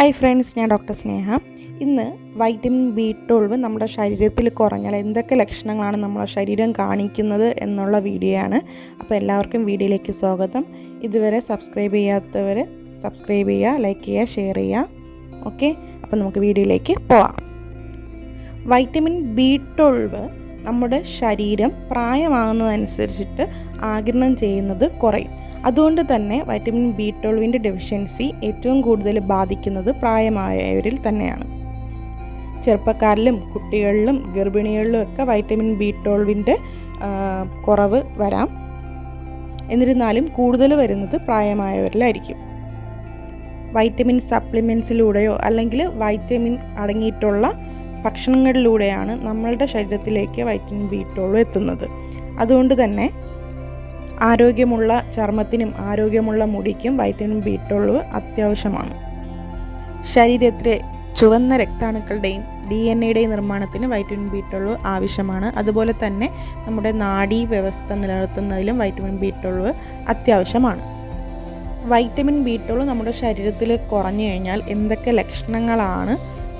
Hi friends ഞാൻ doctor Sneha. ഇന്ന് vitamin B twelve നമ്മുടെ ശരീരത്തിൽ കുറഞ്ഞാൽ എന്തൊക്കെ ലക്ഷണങ്ങളാണ് നമ്മുടെ ശരീരം കാണിക്കുന്നത് എന്നുള്ള വീഡിയോ ആണ്. അപ്പോൾ എല്ലാവർക്കും വീഡിയോയിലേക്ക് സ്വാഗതം. ഇതുവരെ സബ്സ്ക്രൈബ് ചെയ്യാത്തവർ സബ്സ്ക്രൈബ് ചെയ്യുക ലൈക്ക് ചെയ്യുക ഷെയർ ചെയ്യുക. ഓക്കെ അപ്പോൾ നമുക്ക് വീഡിയോയിലേക്ക് പോവാം. വൈറ്റമിൻ ബി ട്വൽവ് നമ്മുടെ ശരീരം പ്രായമാകുന്നതനുസരിച്ചിട്ട് ആഗിരണം ചെയ്യുന്നത് കുറയും. അതുകൊണ്ട് തന്നെ വൈറ്റമിൻ ബി ട്വൽവിന്റെ ഡെഫിഷ്യൻസി ഏറ്റവും കൂടുതൽ ബാധിക്കുന്നത് പ്രായമായവരിൽ തന്നെയാണ്. ചെറുപ്പക്കാരിലും കുട്ടികളിലും ഗർഭിണികളിലും ഒക്കെ വൈറ്റമിൻ ബി ട്വൽവിന്റെ കുറവ് വരാം. എന്നിരുന്നാലും കൂടുതൽ വരുന്നത് പ്രായമായവരിലായിരിക്കും. വൈറ്റമിൻ സപ്ലിമെൻസിലൂടെയോ അല്ലെങ്കിൽ വൈറ്റമിൻ അടങ്ങിയിട്ടുള്ള ഭക്ഷണങ്ങളിലൂടെയാണ് നമ്മളുടെ ശരീരത്തിലേക്ക് വൈറ്റമിൻ ബി ട്വൽവ് എത്തുന്നത്. അതുകൊണ്ട് തന്നെ ആരോഗ്യമുള്ള ചർമ്മത്തിനും ആരോഗ്യമുള്ള മുടിക്കും വൈറ്റമിൻ ബി ട്വൽവ് അത്യാവശ്യമാണ്. ശരീരത്തിലെ ചുവന്ന രക്താണുക്കളുടെയും ഡി എൻ എയുടെയും നിർമ്മാണത്തിന് വൈറ്റമിൻ ബി ട്വൽവ് ആവശ്യമാണ്. അതുപോലെ തന്നെ നമ്മുടെ നാഡീ വ്യവസ്ഥ നിലനിർത്തുന്നതിലും വൈറ്റമിൻ ബി ട്വൽവ് അത്യാവശ്യമാണ്. വൈറ്റമിൻ ബി ട്വൽവ് നമ്മുടെ ശരീരത്തിൽ കുറഞ്ഞു കഴിഞ്ഞാൽ എന്തൊക്കെ ലക്ഷണങ്ങളാണ്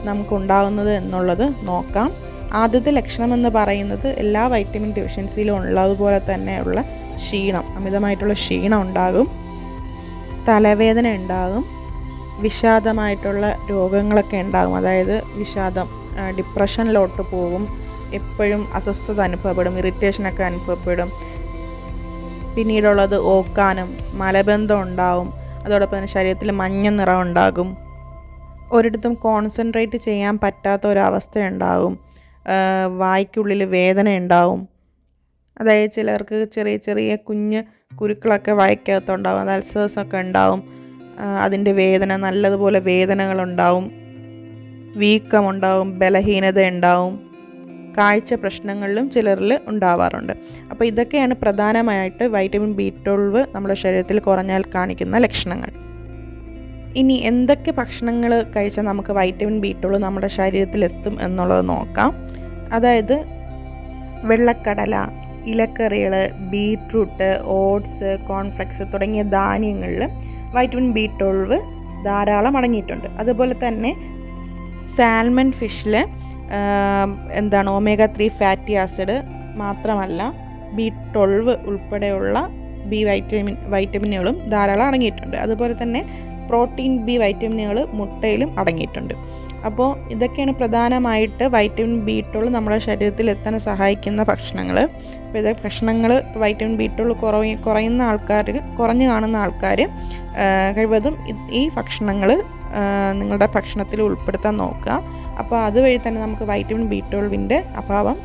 നമുക്കുണ്ടാകുന്നത് എന്നുള്ളത് നോക്കാം. ആദ്യത്തെ ലക്ഷണം എന്ന് പറയുന്നത് എല്ലാ വൈറ്റമിൻ ഡെഫിഷ്യൻസിയിലും ഉള്ളതുപോലെ തന്നെയുള്ള ക്ഷീണം അമിതമായിട്ടുള്ള ക്ഷീണം ഉണ്ടാകും തലവേദന ഉണ്ടാകും വിഷാദമായിട്ടുള്ള രോഗങ്ങളൊക്കെ ഉണ്ടാകും. അതായത് വിഷാദം ഡിപ്രഷനിലോട്ട് പോകും എപ്പോഴും അസ്വസ്ഥത അനുഭവപ്പെടും ഇറിറ്റേഷനൊക്കെ അനുഭവപ്പെടും. പിന്നീടുള്ളത് ഓക്കാനും മലബന്ധം ഉണ്ടാവും അതോടൊപ്പം തന്നെ ശരീരത്തിൽ മഞ്ഞ നിറം ഉണ്ടാകും. ഒരിടത്തും കോൺസെൻട്രേറ്റ് ചെയ്യാൻ പറ്റാത്ത ഒരവസ്ഥ ഉണ്ടാകും. വായ്ക്കുള്ളിൽ വേദന ഉണ്ടാവും. അതായത് ചിലർക്ക് ചെറിയ ചെറിയ കുഞ്ഞ് കുരുക്കളൊക്കെ വായിക്കകത്തുണ്ടാവും അത് അൾസേഴ്സൊക്കെ ഉണ്ടാവും അതിന്റെ വേദന നല്ലതുപോലെ വേദനകളുണ്ടാവും വീക്കമുണ്ടാവും ബലഹീനത ഉണ്ടാവും കാഴ്ച പ്രശ്നങ്ങളിലും ചിലരിൽ ഉണ്ടാവാറുണ്ട്. അപ്പോൾ ഇതൊക്കെയാണ് പ്രധാനമായിട്ട് വൈറ്റമിൻ ബി ട്വൽവ് നമ്മുടെ ശരീരത്തിൽ കുറഞ്ഞാൽ കാണിക്കുന്ന ലക്ഷണങ്ങൾ. ഇനി എന്തൊക്കെ ഭക്ഷണങ്ങൾ കഴിച്ചാൽ നമുക്ക് വൈറ്റമിൻ ബി ട്വൽവ് നമ്മുടെ ശരീരത്തിലെത്തും എന്നുള്ളത് നോക്കാം. അതായത് വെള്ളക്കടല ഇലക്കറികൾ ബീട്രൂട്ട് ഓട്സ് കോൺഫ്ലെക്സ് തുടങ്ങിയ ധാന്യങ്ങളിൽ വൈറ്റമിൻ ബി ട്വൽവ് ധാരാളം അടങ്ങിയിട്ടുണ്ട്. അതുപോലെ തന്നെ സാൽമൺ ഫിഷിൽ എന്താണ് ഒമേഗ ത്രീ ഫാറ്റി ആസിഡ് മാത്രമല്ല ബി ട്വൽവ് ഉൾപ്പെടെയുള്ള ബി വൈറ്റമിൻ വൈറ്റമിനുകളും ധാരാളം അടങ്ങിയിട്ടുണ്ട്. അതുപോലെ തന്നെ പ്രോട്ടീൻ ബി വൈറ്റമിനുകൾ മുട്ടയിലും അടങ്ങിയിട്ടുണ്ട്. അപ്പോൾ ഇതൊക്കെയാണ് പ്രധാനമായിട്ട് വൈറ്റമിൻ ബി ട്വൽവ് നമ്മുടെ ശരീരത്തിൽ എത്താൻ സഹായിക്കുന്ന ഭക്ഷണങ്ങൾ. അപ്പോൾ ഇത് ഭക്ഷണങ്ങൾ വൈറ്റമിൻ ബി ട്വൽവ് കുറവ് കുറയുന്ന ആൾക്കാർ കുറഞ്ഞു കാണുന്ന ആൾക്കാർ കഴിവതും ഈ ഭക്ഷണങ്ങൾ നിങ്ങളുടെ ഭക്ഷണത്തിൽ ഉൾപ്പെടുത്താൻ നോക്കുക. അപ്പോൾ അതുവഴി തന്നെ നമുക്ക് വൈറ്റമിൻ ബി ട്വൽവിന്റെ അഭാവം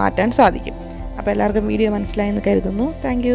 മാറ്റാൻ സാധിക്കും. അപ്പോൾ എല്ലാവർക്കും വീഡിയോ മനസ്സിലായെന്ന് കരുതുന്നു. താങ്ക്